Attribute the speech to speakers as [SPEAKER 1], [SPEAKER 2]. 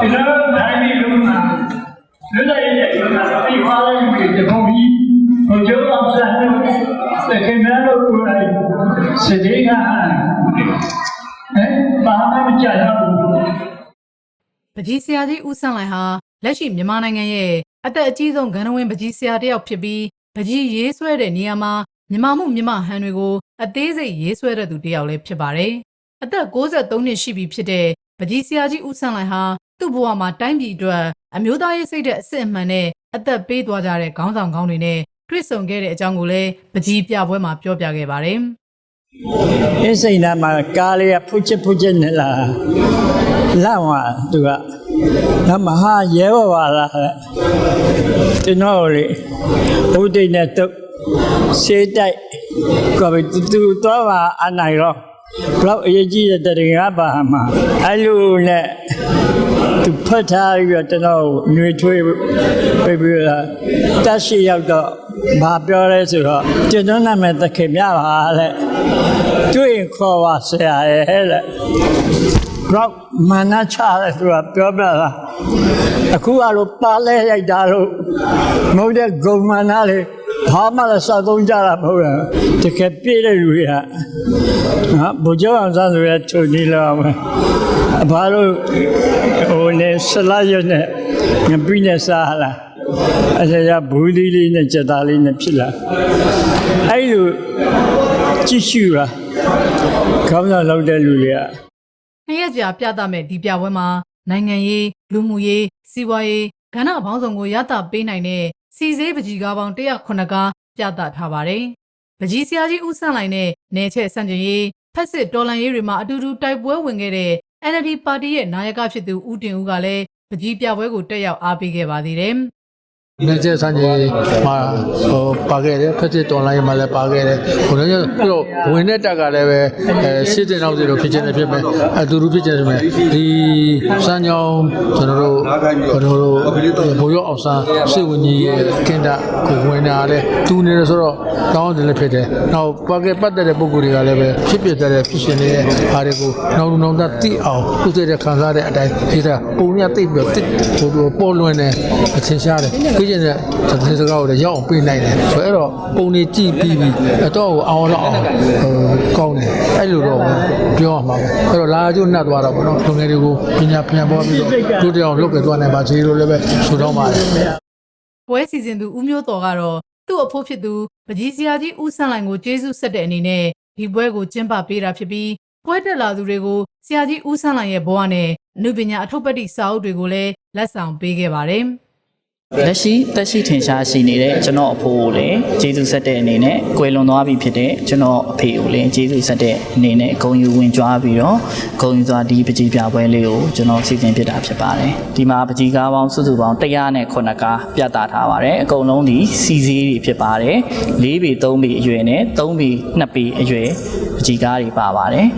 [SPEAKER 1] ဒီလိုနိုင်ပြီးလုံးမှာလွတ်လပ်ရေးရဲ့ကျွန်တော်ပြီးသွားတဲ့ပြည်တပုံကြီးဘုကျော်အောင်ဆန်းတို့စကေနာတို့ကိုယ်တိုင်စတေးကဟမ်ဘာမှမကြတော့ဘူး
[SPEAKER 2] ပကြီးဆရာကြီးဦးဆန်းလိုက်ဟာလက်ရှိမြန်မာနိုင်ငံရဲ့အသက်အကြီးဆုံးဂန္ဓဝင်ပကြီးဆရာတစ်ယောက်ဖြစ်ပြီးပကြီးရေးဆွဲတဲ့နေရာမှာမြန်မာမှုမြန်မာဟန်တွေကိုအသေးစိတ်ရေးဆွဲတဲ့သူတစ်ယောက်လည်းဖြစ်ပါတယ်။အသက်63နှစ်ရှိပြီဖြစ်တဲ့ ပကြီးဆရာကြီးဦးဆန်းလိုက်ဟာသူ့ဘဝမှာတိုင်းပြည်အတွက်အမျိုးသားရေးစိတ်တဲ့အစစ်အမှန်နဲ့အသက်ပေးသွားကြတဲ့ခေါင်းဆောင်ကောင်းတွေနဲ့တွေ့ဆုံခဲ့တဲ့အကြောင်းကိုလည်းပကြီးပြပွဲမှာပြောပြခဲ့ပါတယ်။
[SPEAKER 3] အင်းစိန်နာမှာကားလေးကဖုတ်ချစ်ဖုတ်ချစ်နဲ့လာလောက်မှာသူကနမဟာရဲဘဝလာတဲ့ကျွန်တော်လေဘုဒ္ဓနဲ့တုတ်စေးတိုက်ကဘတူတူတော့ပါအနိုင်တော့ ဘလောက်အရေးကြီးတဲ့တရင်ကပါမှာအဲ့လိုနဲ့သူဖတ်ထားပြီးတော့ကျွန်တော်ຫນွေထွေးပြပြလာတက်ရှိရောက်တော့ဘာပြောလဲဆိုတော့ကျွန်တော်နာမည်သခင်မြပါလေတွေ့ရင်ခေါ်ပါဆရာရဲ့လေတော့မနာချတယ်သူကပြောပြတာအခုကတော့ပါလဲရိုက်တာလို့မဟုတ်တဲ့ဂုံမနာလေး ဘာမှလည်းစောက်သုံးကြတာမဟုတ်ဘူးတကယ်ပြည့်တဲ့လူတွေကနော်ဘုရားအောင်ဆန်းဆိုရထုံနေလောက်မယ်အဘာလို့ဟိုနေဆလာရနဲ့ငပိနဲ့စားလာအဲ့ဒါကဘူးဒီလေးနဲ့စက်သားလေးနဲ့ဖြစ်လာအဲ့လိုကြည့်ရှုတာခေါင်းဆောင်လောက်တဲ့လူတွေက
[SPEAKER 2] နှစ်ရက်ကြာပြသမဲ့ဒီပြပွဲမှာနိုင်ငံရေးလူမှုရေးစီးပွားရေးကဏ္ဍပေါင်းစုံကိုရတာပေးနိုင်တဲ့ စီစေးပကြီးကားပေါင်း109ကားပြသထားပါတယ်။ပကြီးဆရာကြီးဦးဆန်းလိုက်နဲ့နေချက်ဆန့်ကျင်ရေးဖက်စစ်တော်လန်ရေးတွေမှာအတူတူတိုက်ပွဲဝင်ခဲ့တဲ့ NLD ပါတီရဲ့နာယကဖြစ်သူဦးတင်ဦးကလည်းပကြီးပြပွဲကိုတက်ရောက်အားပေးခဲ့ပါသေးတယ်။
[SPEAKER 4] နေကျဆန်းကြီးမှာဟိုပါခဲ့တယ်ဖက်စစ်တော်လိုင်းမှာလည်းပါခဲ့တယ်ဟိုလည်းပြီးတော့ဝင်တဲ့တက်ကလည်းပဲအဲစစ်တင်အောင်စီလို့ဖြစ်ချင်တယ်ဖြစ်မယ်အတူတူဖြစ်ချင်တယ်ဖြစ်မယ်ဒီစမ်းကြောင်းကျွန်တော်တို့ကျွန်တော်တို့ဘိုးရောအောင်ဆန်းစစ်ဝင်ကြီးရဲ့ကင်တာကိုဝင်လာတယ်တူနေတယ်ဆိုတော့တောင်းတယ်လည်းဖြစ်တယ်နောက်ပါခဲ့ပတ်သက်တဲ့ပုံကိုယ်တွေကလည်းပဲဖြစ်ဖြစ်တဲ့ဖြစ်ရှင်နေတဲ့အားတွေကိုနောက်လူနောက်သားသိအောင်သူ့တဲ့ခံစားတဲ့အတိုင်းဒီတာပုံရသိပြီးတော့တိဟိုပေါ်လွင်တယ်အထင်ရှားတယ်သိကျင်တဲ့သတင်းစကားကိုလည်းရောက်အောင်ပေးနိုင်တယ်ဆိုတော့အဲ့တော့ပုံတွေကြည့်ပြီးပြီးအတော့ကိုအောင်တော့အောင်ဟိုကောင်းတယ်အဲ့လိုတော့ပြောရမှာပဲအဲ့တော့လာကျိုးနှက်သွားတာပေါ့နော်လူငယ်တွေကိုပညာပြန်ပေါ်ပြီးတော့တို့တောင်လုပ်ကြသွားနိုင်ပါစေလို့လည်းပဲဆုတောင်းပါတယ်
[SPEAKER 2] ပွဲစီစဉ်သူဦးမျိုးတော်ကတော့သူ့အဖို့ဖြစ်သူပကြီးစရာကြီးဦးဆန်းလိုင်ကိုကျေးဇူးဆက်တဲ့အနေနဲ့ဒီပွဲကိုကျင်းပပေးတာဖြစ်ပြီးပွဲတက်လာသူတွေကိုဆရာကြီးဦးဆန်းလိုင်ရဲ့ဘဝနဲ့အနုပညာအထုပ်ပတ္တိစာအုပ်တွေကိုလည်းလက်ဆောင်ပေးခဲ့ပါတယ်။
[SPEAKER 5] လက်ရှိတက်ရှိထင်ရှားရှိနေတဲ့ကျွန်တော်အဖိုးကိုလည်းကျေးဇူးဆက်တဲ့အနေနဲ့ကွယ်လွန်သွားပြီဖြစ်တဲ့ကျွန်တော်အဖေကိုလည်းကျေးဇူးဆက်တဲ့အနေနဲ့ဂုဏ်ယူဝင်ကြွားပြီးတော့ဂုဏ်ယူစွာဒီပကြီးပြပွဲလေးကိုကျွန်တော်စီစဉ်ဖြစ်တာဖြစ်ပါတယ်ဒီမှာပကြီးကားပေါင်းစုစုပေါင်း109ကားပြသထားပါတယ်အကုန်လုံးဒီစီစည်းတွေဖြစ်ပါတယ်၄ပေ3ပေအရွယ်နဲ့3ပေ2ပေအရွယ်ပကြီးကားတွေပါပါတယ်